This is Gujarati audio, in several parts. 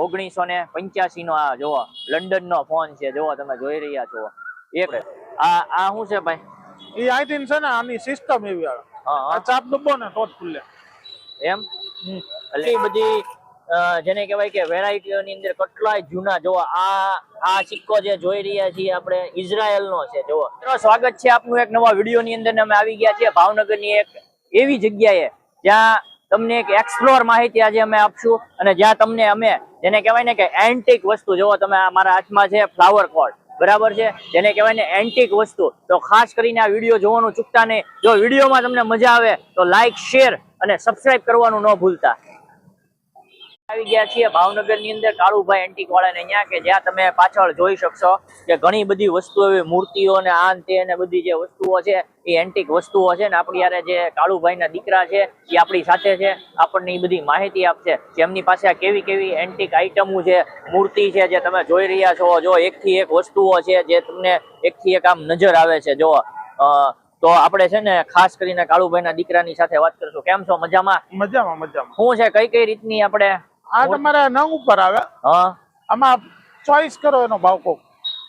ઓગણીસો ને પંચ્યાસી નો આ જોવો લંડન નો ફોન છે જોવો તમે જોઈ રહ્યા છો. એક આ આ શું છે ભાઈ? એ આઈટીન છે ને આની સિસ્ટમ એવી આ ચાપ દબો ને તો ખુલે. એમ? એટલે બધી જેને કહેવાય કે વેરાયટીઓની અંદર કેટલાય જૂના જોવો આ આ સિક્કો જે જોઈ રહ્યા છીએ આપણે ઇઝરાયલનો છે જોવો સ્વાગત છે આપનું એક નવા વીડિયો ની અંદર અમે આવી ગયા છીએ ભાવનગરની એક એવી જગ્યાએ જ્યાં તમને એક એક્સપ્લોર માહિતી આજે અમે આપશું અને જ્યાં તમને અમે જેને કહેવાય ને કે એન્ટિક વસ્તુ જોવો તમે મારા હાથમાં છે ફ્લાવર કોટ બરાબર છે? જેને કહેવાય ને એન્ટિક વસ્તુ. તો ખાસ કરીને આ વીડિયો જોવાનું ચૂકતા નહીં. જો વિડીયોમાં તમને મજા આવે તો લાઇક શેર અને સબસ્ક્રાઇબ કરવાનું ન ભૂલતા. આવી ગયા છીએ ભાવનગરની અંદર કાળુભાઈ એન્ટિક વાળા ને અહીંયા કે જ્યાં તમે પાછળ જોઈ શકશો કે ઘણી બધી વસ્તુઓ એવી મૂર્તિઓ ને આ તે ને બધી જે વસ્તુઓ છે એ એન્ટિક વસ્તુઓ છે ને આપણી યારે જે કાળુભાઈ ના દીકરા છે એ આપણી સાથે છે આપણને એ બધી માહિતી આપશે. જેમની પાસે આ કેવી કેવી એન્ટિક આઈટમો છે મૂર્તિ છે જે તમે જોઈ રહ્યા છો જો એક થી એક વસ્તુઓ છે જે તમને એક થી એક આમ નજર આવે છે જો તો આપણે છે ને ખાસ કરીને કાળુભાઈ ના દીકરાની સાથે વાત કરશું. કેમ છો? મજામાં? મજામાં મજામાં. શું છે? કઈ કઈ રીતની આપણે આ તમારે નવ ઉપર આવે. હા. આમાં ચોઈસ કરો એનો ભાવ કહું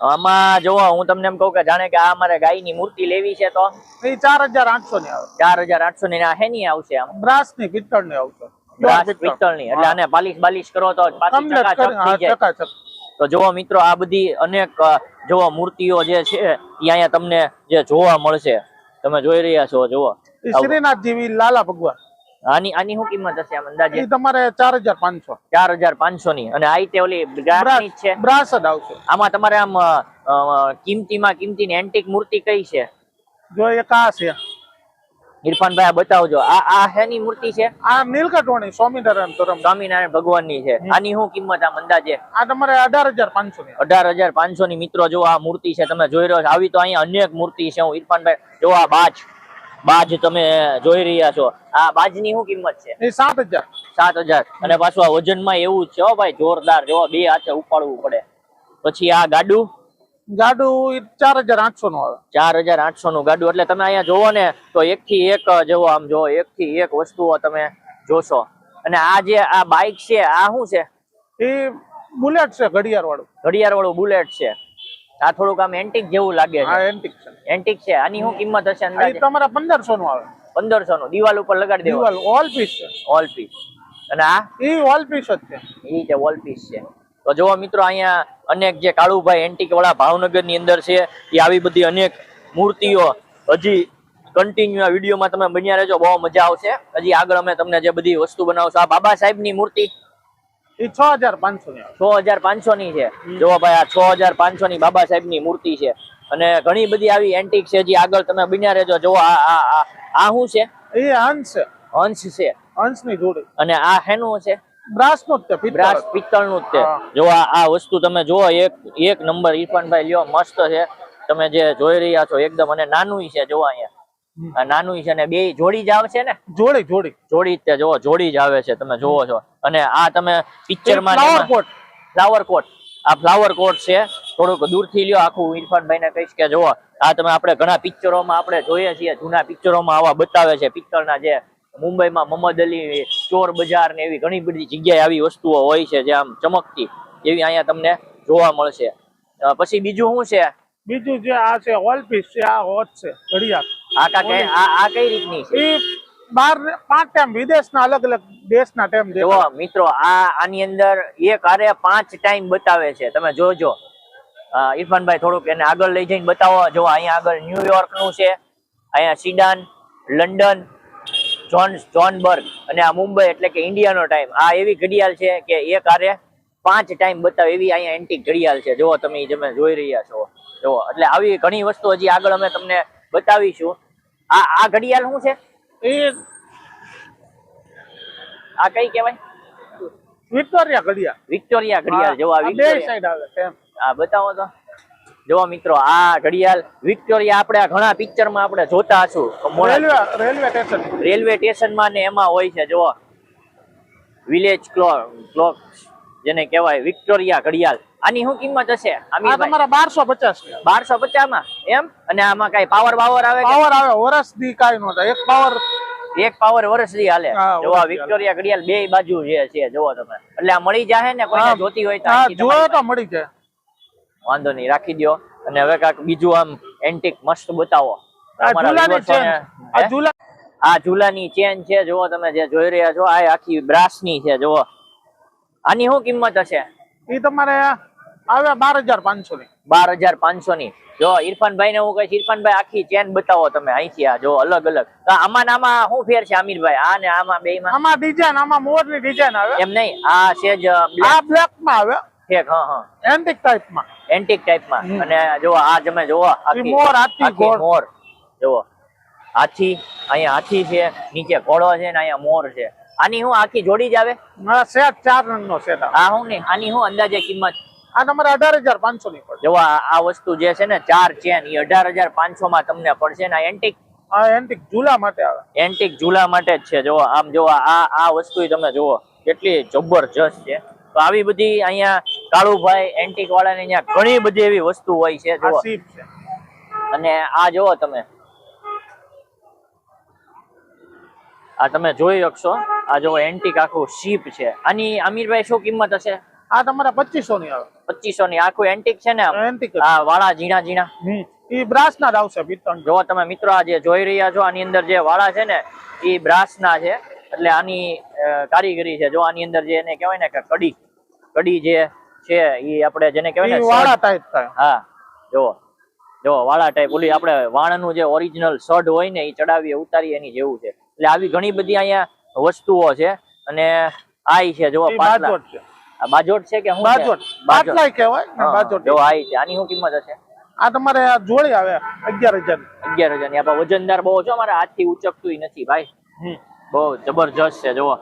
આમાં જોવો હું તમને એમ કહું કે જાણે કે આ મારે ગાયની મૂર્તિ લેવી છે તો? એ ચાર હજાર આઠસો ની આવે. ચાર હજાર આઠસો ની આ હેની આવશે આમ? બ્રાસની પિત્તળની આવશે. પિત્તળ. એટલે આને પાલિશ બાલિશ કરો તો તો જોવો મિત્રો આ બધી અનેક જોવો મૂર્તિઓ જે છે એ અહીંયા તમને જે જોવા મળશે. તમે જોઈ રહ્યા છો જોવો. એ લાલા ભગવાન. આની આની શું કિંમત હશે આમ અંદાજે? એ તમારે ચાર હજાર પાંચસો. ચાર હજાર પાંચસો ની અને આ તે ઓલી ગ્રાસની છે? બ્રાસ જ આવશે. આમાં તમારે આમ કિંમતીમાં કિંમતી ને એન્ટિક મૂર્તિ કઈ છે? જો એક આ છે. ઇરફાનભાઈ આ બતાવજો. આ આ હેની મૂર્તિ છે? આ નીલકંઠવાણી સ્વામિનારાયણ ધરમ સ્વામિનારાયણ ભગવાનની છે. આની શું કિંમત આમ અંદાજે? આ તમારે અઢાર હજાર પાંચસો ની આવે. અઢાર હજાર પાંચસો ની મિત્રો જો આ મૂર્તિ છે તમે જોઈ રહ્યો છો આવી તો અહીંયા અનેક મૂર્તિ છે. હું ઇરફાનભાઈ જો આ બાજ બાજ તમે જોઈ રહ્યા છો. આ બાજની શું કિંમત છે? એ સાત હજાર. સાત હજાર. અને પાછું આ વજનમાં એવું જ છે હો ભાઈ જોરદાર. જો બે હાથે ઉપાડવું પડે. પછી આ ગાડું? ગાડું ઈ ચાર હજાર આઠસો નું આવે. ચાર હજાર આઠસો નું ગાડું. એટલે તમે અહીંયા જોવો ને તો એક થી એક જેવો આમ જો એક થી એક વસ્તુઓ તમે જોશો. અને આ જે આ બાઇક છે આ શું છે? એ બુલેટ છે ઘડિયાળ વાળું ઘડિયાળ વાળું બુલેટ છે. આ થોડુંક આમ એન્ટિક જેવું લાગે છે. એન્ટિક છે. એન્ટિક છે. આની શું કિંમત હશે અંદાજે? તમારે પંદરસો નું આવે. પંદરસો નું દિવાલ ઉપર લગાડી દેવા દિવાલ ઓલ પીસ છે. ઓલ પીસ અને આ? એ ઓલ પીસ જ છે. એ છે ઓલ પીસ છે. તો જો મિત્રો અહીંયા અનેક જે કાળુભાઈ એન્ટિક વાળા ભાવનગરની અંદર છે એ આવી બધી અનેક મૂર્તિઓ હજી કન્ટિન્યુ આ વિડીયોમાં તમે બન્યા રહેજો. બહુ મજા આવશે. હજી આગળ અમે તમને જે બધી વસ્તુ બનાવશું. આ બાબા સાહેબની મૂર્તિ છ હજાર પાંચસો છ હજાર પાંચસો ની છે. જોવો ભાઈ આ છ હજાર પાંચસો ની બાબા સાહેબની મૂર્તિ છે. અને ઘણી બધી આવી એન્ટિક છે જે આગળ તમે બન્યા રહેજો. જોવો આ આ આ આ શું છે? એ હંસ છે. છે. હંસની જોડી. અને આ હેનું છે? બ્રાસનું જ છે પિત્તળ બ્રાસ જ છે. જો આ આ વસ્તુ તમે જુઓ એક એક નંબર ઈરફાનભાઈ લ્યો મસ્ત છે. તમે જે જોઈ રહ્યા છો એકદમ અને નાનું છે જો અહીંયા. આ નાનું છે ને બે જોડી જ આવે છે ને? જોડી જોડી. જોડી જ તે જોવો જોડી જ આવે છે તમે જોવો છો. અને આ તમે પિક્ચરમાં ફ્લાવર કોટ આ ફ્લાવર કોટ છે. થોડુંક દૂરથી લ્યો આખું ઇરફાનભાઈ ને કહીશ કે જોવો આ તમે આપણે ઘણા પિક્ચરોમાં આપણે જોઈએ છીએ. જૂના પિક્ચરોમાં આવા બતાવે છે. પિત્તળના જે મુંબઈમાં મોહમ્મદ અલી ચોર બજાર ને એવી ઘણી બધી જગ્યાએ આવી વસ્તુઓ હોય છે જે આમ ચમકતી એવી અહીંયા તમને જોવા મળશે. પછી બીજું શું છે? બીજું જે આ છે ઓલ પીસ છે આ હોટ છે ઘડિયાળ. આ કઈ આ આ કઈ રીતની છે? બાર પાંચ ટાઈમ વિદેશના અલગ અલગ દેશના ટાઈમ જુઓ મિત્રો આ આની અંદર એક આરે પાંચ ટાઈમ બતાવે છે. તમે જોજો. ઇરફાનભાઈ થોડુંક એને આગળ લઈ જઈને બતાવો. જો અહીંયા આગળ ન્યુયોર્કનું છે. અહીંયા સિડાન લંડન જોન જોનબર્ગ અને આ મુંબઈ એટલે કે ઇન્ડિયાનો ટાઈમ આ એવી ઘડિયાળ છે કે એક આરે પાંચ ટાઈમ બતાવે એવી અહીંયા એન્ટિક ઘડિયાળ છે. જુઓ તમે તમે જોઈ રહ્યા છો. જુઓ એટલે આવી ઘણી વસ્તુ હજી આગળ અમે તમને બતાવીશું. આ આ ઘડિયાળ શું છે? એ આ કઈ કહેવાય? વિક્ટોરિયા ઘડિયાળ. વિક્ટોરિયા ઘડિયાળ જોવા બે વિક્ટોરિયા. સાઈડ આવે સેમ આ બતાવો તો. જો મિત્રો આ ઘડિયાળ વિક્ટોરિયા આપણે ઘણા પિક્ચરમાં આપણે જોતા છું રેલવે સ્ટેશન રેલવે સ્ટેશનમાં ને એમાં હોય છે જો વિલેજ ક્લોક ક્લોક જેને કહેવાય વિક્ટોરિયા ઘડિયાળ. આની શું કિંમત હશે? તમારા બારસો પચાસ. બારસો પચાસમાં એમ? અને આમાં કઈ પાવર પાવર આવે પાવર આવે વર્ષ દી કઈ નો એક પાવર એક પાવર વર્ષથી હાલે. હા, જો આ વિક્ટોરિયા ઘડિયાળ બે બાજુ જે છે જોવો તમે. એટલે આ મળી જાય ને કોઈ જોતી હોય તો જોયો તો મળી જાય. વાંધો નહીં રાખી દો અને હવે કાક બીજું આમ એન્ટિક મસ્ત બતાવો. આ ઝુલાની ચેન છે જુઓ તમે જે જોઈ રહ્યા છો આ આખી બ્રાસની છે જુઓ આની શું કિંમત હશે? એ તમારે આવે બાર હજાર પાંચસો ની. બાર હજાર પાંચસો ની. જો ઇરફાનભાઈ ને હું કહીશ ઇરફાનભાઈ આખી ચેન બતાવો તમે અહીંથી આ જો અલગ અલગ. તો આમાં આમાં શું ફેર છે આમિરભાઈ? આ ને આમાં બે માં આમાં ડિઝાઇન આમાં મોરની ડિઝાઇન આવે. એમ નહીં આ સેજ આ બ્લેકમાં આવે. ઠીક હા હા. એન્ટિક ટાઈપમાં એન્ટિક ટાઈપમાં અને જો આ તમે જોવો આખી મોર, આખી મોર. જોવો હાથી અહીંયા હાથી છે નીચે ઘોડો છે ને અહીંયા મોર છે. આની હું આખી જોડી જ આવે? સેટ ચાર રંગનો સેટ આ હું ને? આની હું અંદાજે કિંમત? આ તમારે અઢાર હજાર પાંચસો ની પડે જો આ વસ્તુ જે છે ને ચાર ચેન એ અઢાર હજાર પાંચસો માં તમને પડશે ને એન્ટિક આ એન્ટિક ઝૂલા માટે આવે. એન્ટિક ઝૂલા માટે જ છે. જો આમ જો આ આ વસ્તુ તમે જોવો કેટલી જબરજસ્ત છે. તો આવી બધી અહીંયા કાળુભાઈ એન્ટિક વાળાની અહીંયા ઘણી બધી એવી વસ્તુ હોય છે જોવો અને આ જુઓ તમે. આ તમે જોઈ શકશો. આ જો એન્ટિક આખું શીપ છે. આની અમીરભાઈ શું કિંમત હશે? આ તમારા પચીસો ની આવે. પચીસો ની આખું એન્ટિક છે ને એન્ટિક વાળા ઝીણા ઝીણા. એ બ્રાસ ના જ આવશે પિત્તળ જો તમે મિત્રો આ જે જોઈ રહ્યા છો આની અંદર જે વાળા છે ને એ બ્રાસ ના છે. એટલે આની કારીગરી છે. જો આની અંદર જે એને કહેવાય ને કે કડી કડી જે છે એ આપણે જેને કહેવાય ને વાળા ટાઈપ થાય. હા. જો જો વાળા ટાઈપ ઓલી આપણે વાણનું જે ઓરિજિનલ સઢ હોય ને એ ચડાવીએ ઉતારીએ એની જેવું છે. એટલે આવી ઘણી બધી અહીંયા વસ્તુઓ છે અને આઈ છે જો પાટલા બાજોટ છે. આ કે શું બાજોટ. પાટલાય કહેવાય બાજોટ જો આ છે. આની શું કિંમત હશે? આ તમારે જોડી આવે અગિયાર હજાર અગિયાર હજારની આપણે વજનદાર બહુ છો મારા હાથથી ઉચકતું નથી ભાઈ. બહુ જબરજસ્ત છે જુઓ.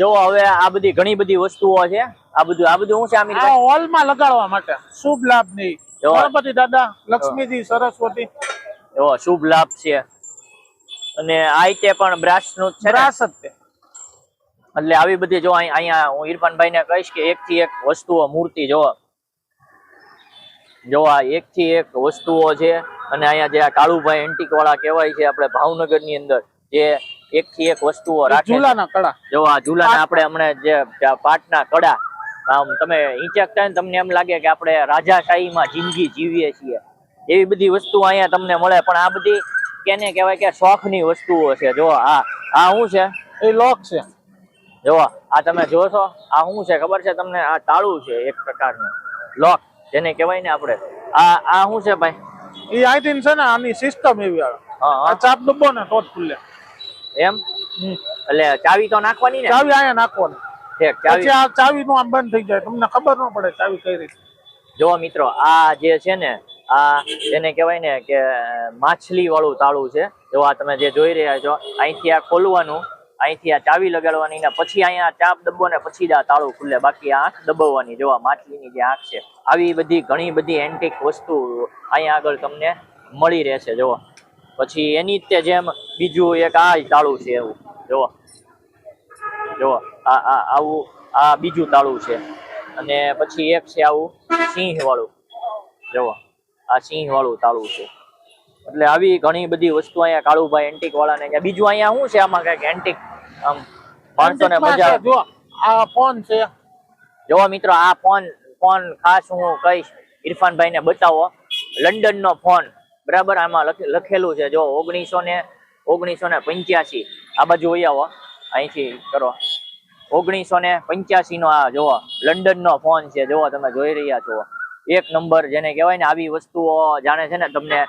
જો હવે આ બધી ઘણી બધી વસ્તુઓ છે. આ બધું આ બધું શું છે આમી આ હોલમાં લગાડવા માટે. શુભ લાભની ગણપતિ દાદા લક્ષ્મીજી સરસ્વતી. જુઓ શુભ લાભ છે. અને આ રીતે પણ બ્રાસનું છે બ્રાસ જ છે. એટલે આવી બધી જો અહીંયા હું ઇરફાનભાઈ ને કહીશ કે એક થી એક વસ્તુઓ મૂર્તિ જો જો આ એક થી એક વસ્તુઓ છે અને અહીંયા જે આ કાળુભાઈ એન્ટિક વાળા કહેવાય છે આપણે ભાવનગરની અંદર જે એક થી એક વસ્તુઓ રાખે. ઝૂલાના કડા જો આ ઝૂલાના આપણે હમણાં જે પાટના કડા આમ તમે હિંચકતા ને તમને એમ લાગે કે આપણે રાજાશાહીમાં જિંદગી જીવીએ છીએ. એવી બધી વસ્તુ અહીંયા તમને મળે. પણ આ બધી કેને કહેવાય કે શોખની વસ્તુઓ છે. જો આ આ શું છે? એ લોક છે. જો આ તમે જોશો આ શું છે? ખબર છે તમને? આ તાળું છે એક પ્રકારનું. લોક જેને કહેવાય ને આપણે. આ આ શું છે ભાઈ? એ આઈ થિંક છે ને આની સિસ્ટમ એવી આવે. આ ચાપ ડબ્બો ને ટોચ ખુલે એમ? એટલે ચાવી તો નાખવાની ને? ચાવી અહીંયા નાખવાની. ઠીક, ચાવી. આ ચાવી નું આમ બંધ થઈ જાય. તમને ખબર ન પડે ચાવી કઈ રીતે. જો મિત્રો આ જે છે ને આ જેને કહેવાય ને કે માછલી વાળું તાળું છે. જો આ તમે જે જોઈ રહ્યા છો, અહીંથી આ ખોલવાનું, અહીંથી આ ચાવી લગાડવાની ને પછી અહીંયા ચાપ દબો ને પછી જ આ તાળું ખુલે. બાકી આંખ દબાવવાની જોવા માછલીની જે આંખ છે. આવી બધી ઘણી બધી એન્ટિક વસ્તુ અહીંયા આગળ તમને મળી રહેશે. જોવો પછી એની જ તે જેમ બીજું એક આ તાળું છે એવું. જોવો જોવો આ આ, આવું, આ બીજું તાળું છે. અને પછી એક છે આવું સિંહ વાળું જુઓ. આ સિંહ વાળું તાળું છે. એટલે આવી ઘણી બધી વસ્તુ અહીંયા કાળુભાઈ એન્ટિક વાળાને અહીંયા. બીજું અહીંયા શું છે? આમાં કંઈક એન્ટિક આમ પાંચસો ને Antique માં પચાસ છે, જો આ ફોન છે. જોવા મિત્રો આ ફોન ફોન ખાસ હું કહીશ ઇરફાનભાઈ ને બતાવો. લંડન નો ફોન બરાબર? આમાં લખેલું છે જો ઓગણીસો ને ઓગણીસો ને પંચ્યાસી. આ બાજુ વહી આવો. અહીંથી કરો. ઓગણીસો ને પંચ્યાસી નો આ જોવો લંડન નો ફોન છે જોવો તમે જોઈ રહ્યા છો. એક નંબર જેને કહેવાય ને આવી વસ્તુઓ જાણે છે ને તમને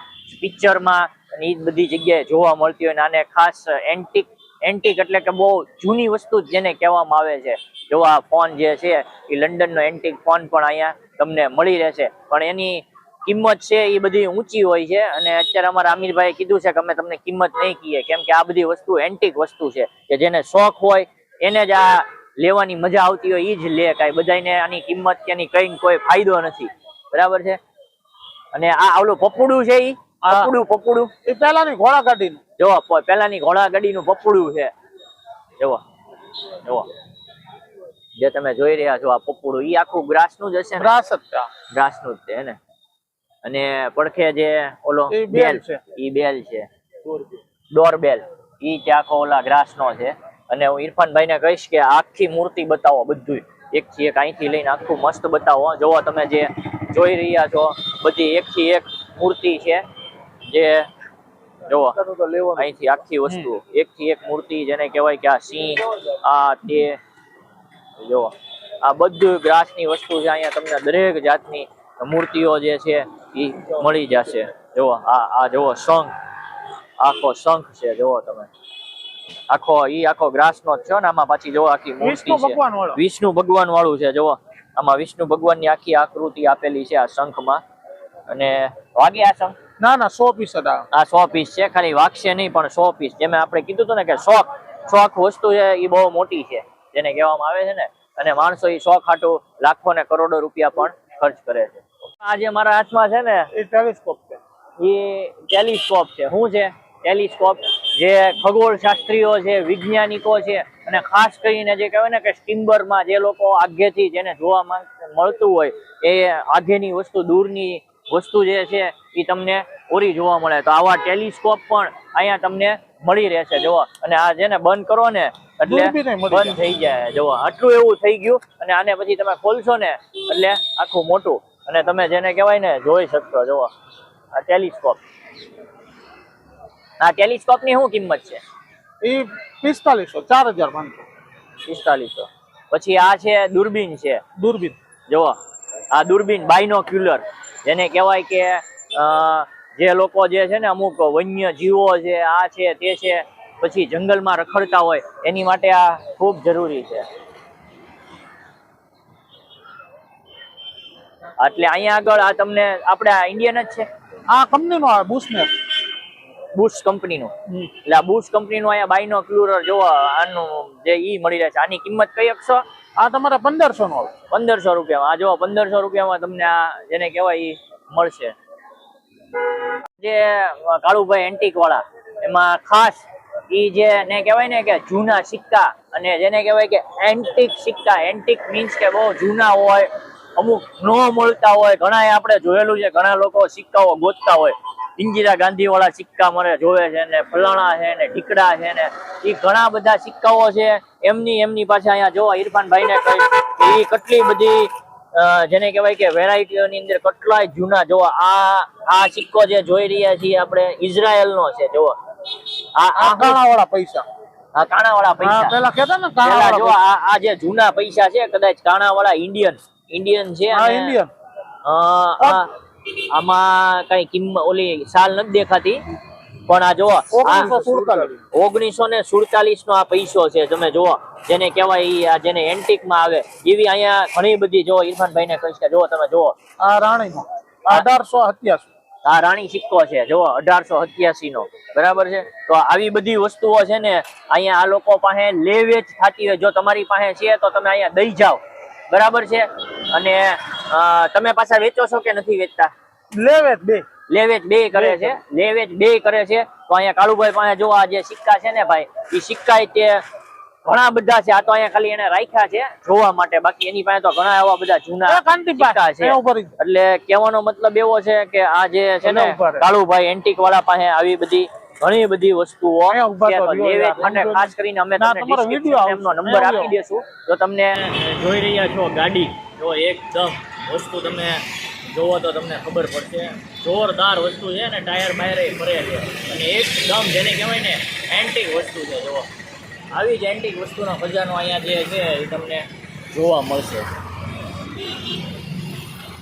પિક્ચરમાં એ બધી જગ્યાએ જોવા મળતી હોય ને આને ખાસ એન્ટિક એન્ટિક એટલે કે બહુ જૂની વસ્તુ જ જેને કહેવામાં આવે છે. જો આ ફોન જે છે એ લંડનનો એન્ટિક ફોન પણ અહીંયા તમને મળી રહેશે. પણ એની કિંમત છે એ બધી ઊંચી હોય છે અને અત્યારે અમારા આમિરભાઈએ કીધું છે કે અમે તમને કિંમત નહીં કહીએ, કેમ કે આ બધી વસ્તુ એન્ટિક વસ્તુ છે. કે જેને શોખ હોય, એને જ આ લેવાની મજા આવતી હોય એ જ લે કાંઈ. બધાને આની કિંમત કે એની કંઈ કોઈ ફાયદો નથી. બરાબર છે? અને આ ઓલું પપુડું છે ઈ. પપુડું પપુડું. એ પેલાની ઘોડા ગાડીનું. જો પ- પેલાની ઘોડા ગાડીનું પપુડું છે. જુઓ જુઓ. જે તમે જોઈ રહ્યા છો આ પપુડું ઈ આખું ગ્રાસનું જ હશે ગ્રાસ જ ગ્રાસનું ગ્રાસનું જ છે ને? અને પડખે જે ઓલો બેલ છે. ઈ બેલ છે. ડોરબેલ ઈ તે આખો ઓલા ગ્રાસ નો છે. અને હું ઇરફાનભાઈ ને કહીશ કે આખી મૂર્તિ બતાવો બધું એક થી એક અહીંથી લઈને આખું મસ્ત બતાવો. જોવો તમે જે જોઈ રહ્યા છો, બધી એક થી એક મૂર્તિ છે. જે, જોવો, અહીંથી આખી વસ્તુ. એક થી એક મૂર્તિ જેને કહેવાય કે આ સિંહ, આ તે, જોવો. આ બધું ગ્રાસની વસ્તુ છે. અહીંયા તમને દરેક જાતની મૂર્તિઓ જે છે એ મળી જશે. જોવો, આ આ જુઓ શંખ. આખો શંખ છે. જુઓ તમે. આખો ઈ આખો ગ્રાસ નો છે ને આમાં પાછી જુઓ આખી મૂર્તિ વિષ્ણુ છે. ભગવાન વિષ્ણુ ભગવાન વાળું છે જુઓ. આમાં વિષ્ણુ ભગવાનની આખી આકૃતિ આપેલી છે આ શંખમાં. અને વાગે આ શંખ? ના ના સો પીસ હતા આ. સો પીસ છે ખાલી વાગશે નહીં પણ સો પીસ. જેમ આપણે કીધું હતું ને કે શોખ શોખ વસ્તુ છે એ બહુ મોટી છે જેને કહેવામાં આવે છે ને. અને માણસો એ શોખ હાટું લાખો ને કરોડો રૂપિયા પણ ખર્ચ કરે છે. આ જે મારા હાથમાં છે ને એ ટેલિસ્કોપ છે. એ ટેલિસ્કોપ છે. શું છે? ટેલિસ્કોપ જે ખગોળશાસ્ત્રીઓ છે વૈજ્ઞાનિકો છે અને ખાસ કરીને જે કહેવાય ને કે સ્ટીમ્બરમાં જે લોકો આગેથી જેને જોવા મળતું હોય એ આગેની વસ્તુ દૂરની વસ્તુ જે છે એ તમને ઓરી જોવા મળે. તો આવા ટેલિસ્કોપ પણ અહીંયા તમને મળી રહેશે. જુઓ અને આ જેને બંધ કરો ને એટલે બંધ થઈ જાય. જુઓ આટલું એવું થઈ ગયું અને આને પછી તમે ખોલશો ને એટલે આખું મોટું. અને તમે જેને કહેવાય ને જોઈ શકશો. જોવો આ ટેલિસ્કોપ. આ ટેલિસ્કોપની શું કિંમત છે? એ પિસ્તાલીસો ચાર હજાર પાંચસો પિસ્તાલીસો. પછી આ છે દૂરબીન છે. દૂરબીન. જુઓ આ દૂરબીન બાયનોક્યુલર. જેને કહેવાય કે જે લોકો જે છે ને અમુક વન્ય જીવો છે આ છે તે છે પછી જંગલમાં રખડતા હોય એની માટે આ ખૂબ જરૂરી છે. એટલે અહીંયા આગળ આ તમને આપણે આ ઇન્ડિયન જ છે? આ કંપનીનો આવે બુશનેર બુશ કંપનીનું. એટલે આ બુશ કંપનીનું અહીંયા બાયનોક્યુલર જોવો આનું જે ઈ મળી રહે છે. આની કિંમત કઈ શકશો આ તમારા પંદરસો નો પંદરસો રૂપિયામાં. આ જો પંદરસો રૂપિયામાં તમને આ જેને કહેવાય ઈ મળશે. જે કાળુભાઈ એન્ટિક વાળા એમાં ખાસ ઈ જે ને કહેવાય ને કે જૂના સિક્કા અને જેને કહેવાય કે એન્ટિક સિક્કા. એન્ટિક મીન્સ કે બહુ જૂના હોય અમુક નો મળતા હોય. ઘણા આપણે જોયેલું છે ઘણા લોકો સિક્કાઓ ગોતતા હોય. ઇન્દિરા ગાંધી વાળા સિક્કા મને જોવે છે ને ફલાણા છે ને ઢીકડા છે ને એ ઘણા બધા સિક્કાઓ છે. એમની એમની પાસે અહીંયા જોવા ઇરફાનભાઈ ને કે કેટલી બધી જેને કહેવાય કે વેરાયટીઓની અંદર કેટલાય જૂના જોવો આ આ સિક્કો જે જોઈ રહ્યા છીએ આપણે ઇઝરાયલ નો છે જોવો આ કાણા વાળા પૈસા. આ કાણા વાળા પૈસા પેલા કેતા ને કાણા જો આ જે જૂના પૈસા છે કદાચ કાણા વાળા ઇન્ડિયન ઇન્ડિયન છે ઇન્ડિયન. આમાં કઈ કિંમત ઓલી સાલ નથી દેખાતી. પણ આ જોવો ઓગણીસો ને સુડતાલીસ નો આ પૈસો છે તમે જુઓ. જેને કહેવાય જેને એન્ટિકમાં આવે એવી અહીંયા ઘણી બધી જો ઇરફાનભાઈ ને કહીશ કે જુઓ તમે જુઓ. આ રાણી અઢારસો સત્યાસી. આ રાણી સિક્કો છે જુઓ અઢારસો સત્યાસી નો બરાબર છે? તો આવી બધી વસ્તુઓ છે ને અહીંયા આ લોકો પાસે લેવેચ થતી હોય. જો તમારી પાસે છે તો તમે અહીંયા દઈ જાઓ. બરાબર છે? અને તમે પાછા વેચો છો કે નથી વેચતા? લેવેચ બે. લેવેચ બે કરે છે? લેવેચ બે કરે છે. તો અહીંયા કાળુભાઈ પાસે જો આ જે સિક્કા છે ને ભાઈ એ સિક્કા તે ઘણા બધા છે. આ તો અહીંયા ખાલી એને રાખ્યા છે જોવા માટે. બાકી એની પાસે તો ઘણા એવા બધા જૂના સિક્કા છે. એ ઉપર જ. એટલે કહેવાનો મતલબ એવો છે કે આ જે છે ને. કાળુભાઈ એન્ટિક વાળા પાસે આવી બધી ઘણી બધી વસ્તુઓ એમ ખાસ કરીને અમે તમને એમનો નંબર આપી દેશું તો તમને જોઈ રહ્યા છો ગાડી. જો એકદમ વસ્તુ તમે જોવો તો તમને ખબર પડશે. જોરદાર વસ્તુ છે ને, ટાયર બાયર એ ફરે છે. અને એકદમ જેને કહેવાય ને એન્ટિક વસ્તુ છે, જુઓ. આવી જ એન્ટિક વસ્તુનો ખજાનો અહીંયા જે છે, એ તમને જોવા મળશે.